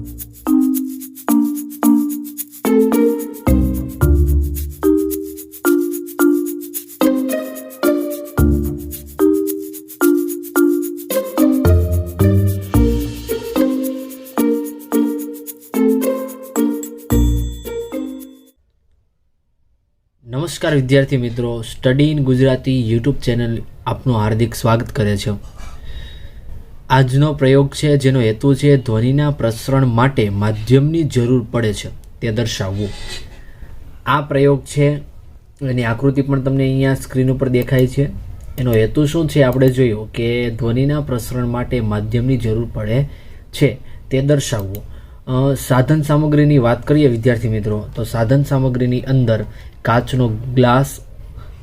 નમસ્કાર વિદ્યાર્થી મિત્રો study in Gujarati YouTube channel આપનું હાર્દિક સ્વાગત કરે છે. આજનો પ્રયોગ છે જેનો હેતુ છે ધ્વનિના પ્રસરણ માટે માધ્યમની જરૂર પડે છે. તે દર્શાવવું. આ પ્રયોગ છે, એની આકૃતિ પણ તમને અહીંયા સ્ક્રીન ઉપર દેખાય છે. એનો હેતુ શું છે આપણે જોયું કે ધ્વનિના પ્રસરણ માટે માધ્યમની જરૂર પડે છે. તે દર્શાવવું. સાધન સામગ્રીની વાત કરીએ વિદ્યાર્થી મિત્રો, તો સાધન સામગ્રીની અંદર કાચનો ગ્લાસ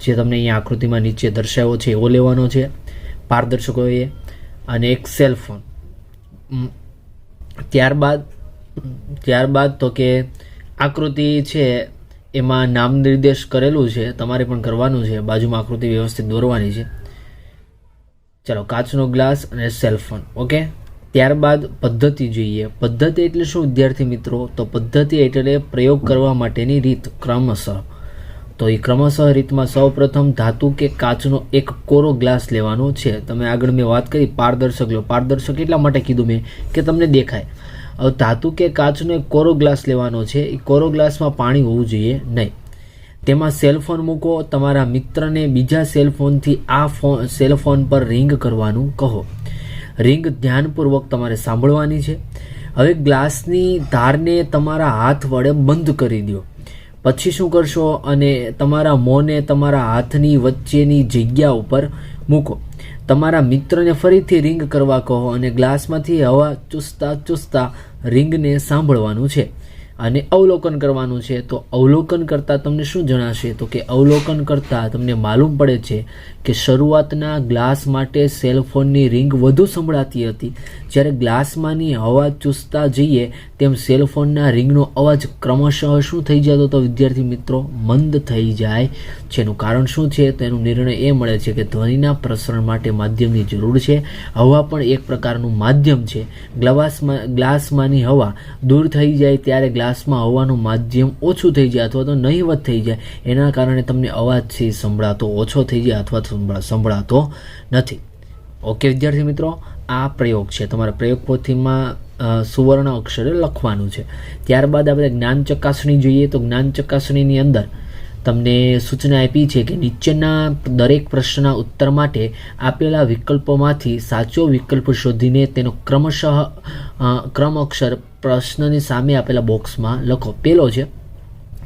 જે તમને અહીંયા આકૃતિમાં નીચે દર્શાવ્યો છે એવો લેવાનો છે. પારદર્શકોએ અને એક સેલફોન ત્યારબાદ ત્યારબાદ તો કે આકૃતિ છે, એમાં નામ નિર્દેશ કરેલું છે, તમારે પણ કરવાનું છે, બાજુમાં આકૃતિ વ્યવસ્થિત દોરવાની છે. ચાલો, કાચનો ગ્લાસ અને સેલફોન ઓકે ત્યારબાદ પદ્ધતિ જોઈએ. પદ્ધતિ એટલે શું? વિદ્યાર્થી મિત્રો, તો પદ્ધતિ એટલે પ્રયોગ કરવા માટેની રીત, ક્રમશઃ. તો એ ક્રમશઃ રીતમાં સૌપ્રથમ ધાતુ કે કાચનો એક કોરો ગ્લાસ લેવાનો છે. તમે આગળ મેં વાત કરી, પારદર્શક લો. પારદર્શક એટલા માટે કીધું મેં કે તમને દેખાય. હવે ધાતુ કે કાચનો એક કોરો ગ્લાસ લેવાનો છે એ કોરો ગ્લાસમાં પાણી હોવું જોઈએ નહીં. તેમાં સેલફોન મૂકો, તમારા મિત્રને બીજા સેલફોનથી આ ફોન સેલફોન પર રિંગ કરવાનું કહો. રિંગ ધ્યાનપૂર્વક તમારે સાંભળવાની છે. હવે ગ્લાસની ધારને તમારા હાથ વડે બંધ કરી દો. પછી શું કરશો? અને તમારા મોંને તમારા હાથની વચ્ચેની જગ્યા ઉપર મૂકો. તમારા મિત્રને ફરીથી રિંગ કરવા કહો અને ગ્લાસમાંથી હવા ચૂસતા ચૂસતા રિંગને સાંભળવાનું છે. અને અવલોકન કરવાનું છે, તો અવલોકન કરતાં તમને શું જણાશે? તો કે અવલોકન કરતાં તમને માલુમ પડે છે કે શરૂઆતના ગ્લાસ માટે સેલફોનની રિંગ વધુ સંભળાતી હતી. જ્યારે ગ્લાસમાંની હવા ચૂસતા જઈએ તેમ સેલફોનના રિંગનો અવાજ ક્રમશઃ શું થઈ જતો તો વિદ્યાર્થી મિત્રો, મંદ થઈ જાય. છે એનું કારણ શું છે? તો એનું નિર્ણય એ મળે છે કે ધ્વનિના પ્રસરણ માટે માધ્યમની જરૂર છે. હવા પણ એક પ્રકારનું માધ્યમ છે. ગ્લાસમાં ગ્લાસમાંની હવા દૂર થઈ જાય ત્યારે ગ્લાસમાં હવાનું માધ્યમ ઓછું થઈ જાય અથવા તો નહીવત થઈ જાય. એના કારણે તમને અવાજ છે સંભળાતો ઓછો થઈ જાય અથવા સંભળાતો નથી. ઓકે, વિદ્યાર્થી મિત્રો, આ પ્રયોગ છે. તમારે પ્રયોગ પોથીમાં સુવર્ણ અક્ષરે લખવાનું છે. ત્યારબાદ આપણે જ્ઞાન ચકાસણી જોઈએ તો જ્ઞાન ચકાસણીની અંદર તમને સૂચના આપી છે કે નીચેના દરેક પ્રશ્નના ઉત્તર માટે આપેલા વિકલ્પોમાંથી સાચો વિકલ્પ શોધીને તેનો ક્રમશઃ ક્રમ અક્ષર પ્રશ્નની સામે આપેલા બોક્સમાં લખો. પેલો છે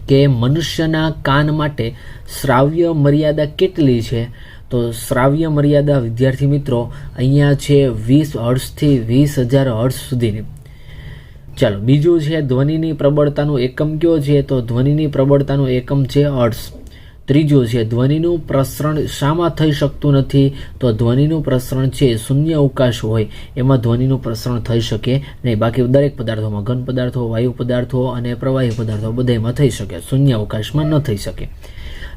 કે મનુષ્યના કાન માટે શ્રાવ્ય મર્યાદા કેટલી છે? તો શ્રાવ્ય મર્યાદા, વિદ્યાર્થી મિત્રો, અહીંયા છે વીસ હર્ષથી વીસ હજાર હર્ષ સુધીની. ચાલો, બીજું છે ધ્વનિની પ્રબળતાનું એકમ કયો છે? તો ધ્વનિની પ્રબળતાનું એકમ છે હર્ટ્સ ત્રીજું છે, ધ્વનિનું પ્રસરણ શામાં થઈ શકતું નથી, તો ધ્વનિનું પ્રસરણ છે, શૂન્ય અવકાશ હોય, એમાં ધ્વનિનું પ્રસરણ થઈ શકે નહીં. બાકી દરેક પદાર્થોમાં ઘન પદાર્થો, વાયુ પદાર્થો અને પ્રવાહી પદાર્થો બધામાં થઈ શકે, શૂન્ય અવકાશમાં ન થઈ શકે.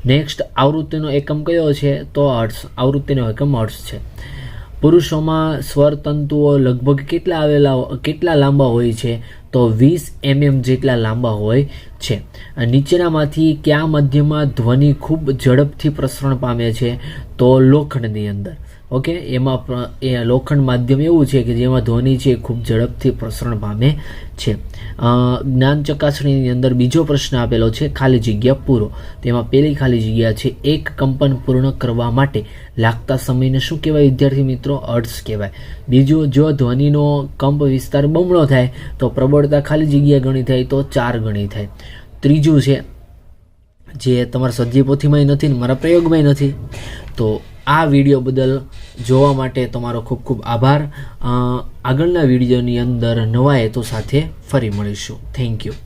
નેક્સ્ટ આવૃત્તિનો એકમ કયો છે? તો હર્ટ્સ આવૃત્તિનો એકમ હર્ટ્સ છે. પુરુષોમાં સ્વર તંતુઓ લગભગ કેટલા આવેલા કેટલા લાંબા હોય છે? તો વીસ એમએમ જેટલા લાંબા હોય છે. નીચેનામાંથી કયા મધ્યમાં ધ્વનિ ખૂબ ઝડપથી પ્રસરણ પામે છે? તો લોખંડની અંદર. ઓકે? એમાં એ લોખંડ માધ્યમ એવું છે કે જેમાં ધ્વનિ છે ખૂબ ઝડપથી પ્રસરણ પામે છે. જ્ઞાન ચકાસણીની અંદર બીજો પ્રશ્ન આપેલો છે, ખાલી જગ્યા પૂરો. તેમાં પહેલી ખાલી જગ્યા છે, એક કંપન પૂર્ણ કરવા માટે લાગતા સમયને શું કહેવાય? વિદ્યાર્થી મિત્રો અર્થ્સ કહેવાય. બીજું, જો ધ્વનિનો કંપ વિસ્તાર બમણો થાય, તો પ્રબળતા ખાલી જગ્યા ગણી થાય, તો ચાર ગણી થાય. ત્રીજું છે, જે તમારા સજીવ પોથીમાંય નથી ને મારા પ્રયોગમાંય નથી, તો આ વીડિયો બદલ જોવા માટે તમારો ખૂબ ખૂબ આભાર. આગળના વિડીયોની અંદર નવા હેતુ સાથે ફરી મળીશું. Thank you